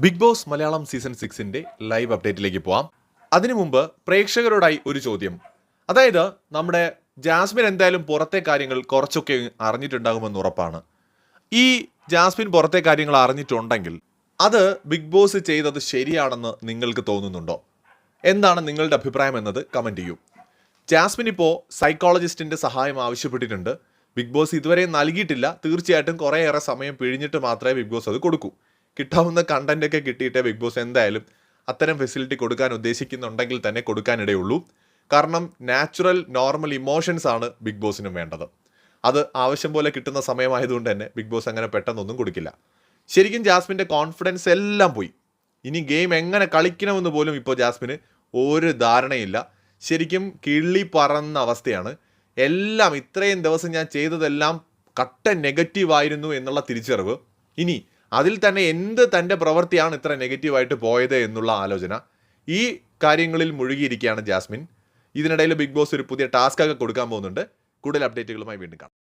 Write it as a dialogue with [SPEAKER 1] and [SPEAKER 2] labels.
[SPEAKER 1] Big boss Malayalam season സിക്സിന്റെ live അപ്ഡേറ്റിലേക്ക് പോവാം. അതിനു മുമ്പ് പ്രേക്ഷകരോടായി ഒരു ചോദ്യം. അതായത് നമ്മുടെ ജാസ്മിൻ എന്തായാലും പുറത്തെ കാര്യങ്ങൾ കുറച്ചൊക്കെ അറിഞ്ഞിട്ടുണ്ടാകുമെന്ന് ഉറപ്പാണ്. ഈ ജാസ്മിൻ പുറത്തെ കാര്യങ്ങൾ അറിഞ്ഞിട്ടുണ്ടെങ്കിൽ അത് ബിഗ് ബോസ് ചെയ്തത് ശരിയാണെന്ന് നിങ്ങൾക്ക് തോന്നുന്നുണ്ടോ? എന്താണ് നിങ്ങളുടെ അഭിപ്രായം എന്നത്? കമന്റ് ചെയ്യൂ. ജാസ്മിൻ ഇപ്പോൾ സൈക്കോളജിസ്റ്റിന്റെ സഹായം ആവശ്യപ്പെട്ടിട്ടുണ്ട്. ബിഗ് ബോസ് ഇതുവരെ നൽകിയിട്ടില്ല. തീർച്ചയായിട്ടും കുറേയേറെ സമയം പിഴിഞ്ഞിട്ട് മാത്രമേ ബിഗ് ബോസ് അത് കൊടുക്കൂ. കിട്ടാവുന്ന കണ്ടന്റ് ഒക്കെ കിട്ടിയിട്ടേ ബിഗ് ബോസ് എന്തായാലും അത്തരം ഫെസിലിറ്റി കൊടുക്കാൻ ഉദ്ദേശിക്കുന്നുണ്ടെങ്കിൽ തന്നെ കൊടുക്കാനിടയുള്ളൂ. കാരണം നാച്ചുറൽ നോർമൽ ഇമോഷൻസ് ആണ് ബിഗ് ബോസിനും വേണ്ടത്. അത് ആവശ്യം പോലെ കിട്ടുന്ന സമയമായതുകൊണ്ട് തന്നെ ബിഗ് ബോസ് അങ്ങനെ പെട്ടെന്നൊന്നും കൊടുക്കില്ല. ശരിക്കും ജാസ്മിന്റെ കോൺഫിഡൻസ് എല്ലാം പോയി. ഇനി ഗെയിം എങ്ങനെ കളിക്കണമെന്ന് പോലും ഇപ്പോൾ ജാസ്മിന് ഒരു ധാരണയില്ല. ശരിക്കും കിള്ളി പറന്ന അവസ്ഥയാണ്. എല്ലാം ഇത്രയും ദിവസം ഞാൻ ചെയ്തതെല്ലാം കട്ട നെഗറ്റീവ് ആയിരുന്നു എന്നുള്ള തിരിച്ചറിവ്. ഇനി അതിൽ തന്നെ എന്ത് തന്റെ പ്രവൃത്തിയാണ് ഇത്ര നെഗറ്റീവായിട്ട് പോയത് എന്നുള്ള ആലോചന. ഈ കാര്യങ്ങളിൽ മുഴുകിയിരിക്കുകയാണ് ജാസ്മിൻ. ഇതിനിടയിൽ ബിഗ് ബോസ് ഒരു പുതിയ ടാസ്ക് ഒക്കെ കൊടുക്കാൻ പോകുന്നുണ്ട്. കൂടുതൽ അപ്ഡേറ്റുകളുമായി വീണ്ടും കാണാം.